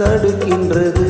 தடுக்கின்றது.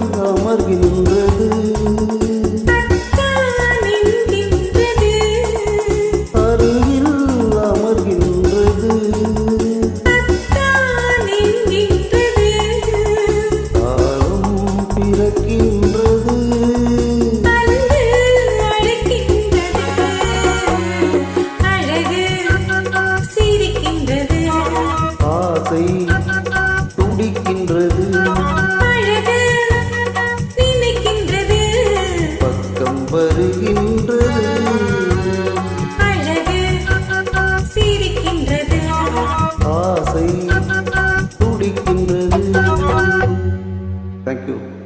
அமர்கின்றது அருகில் அமர்கின்றது காலம் பிறக்கின்றது. ஆசை துடிக்கின்றது. you.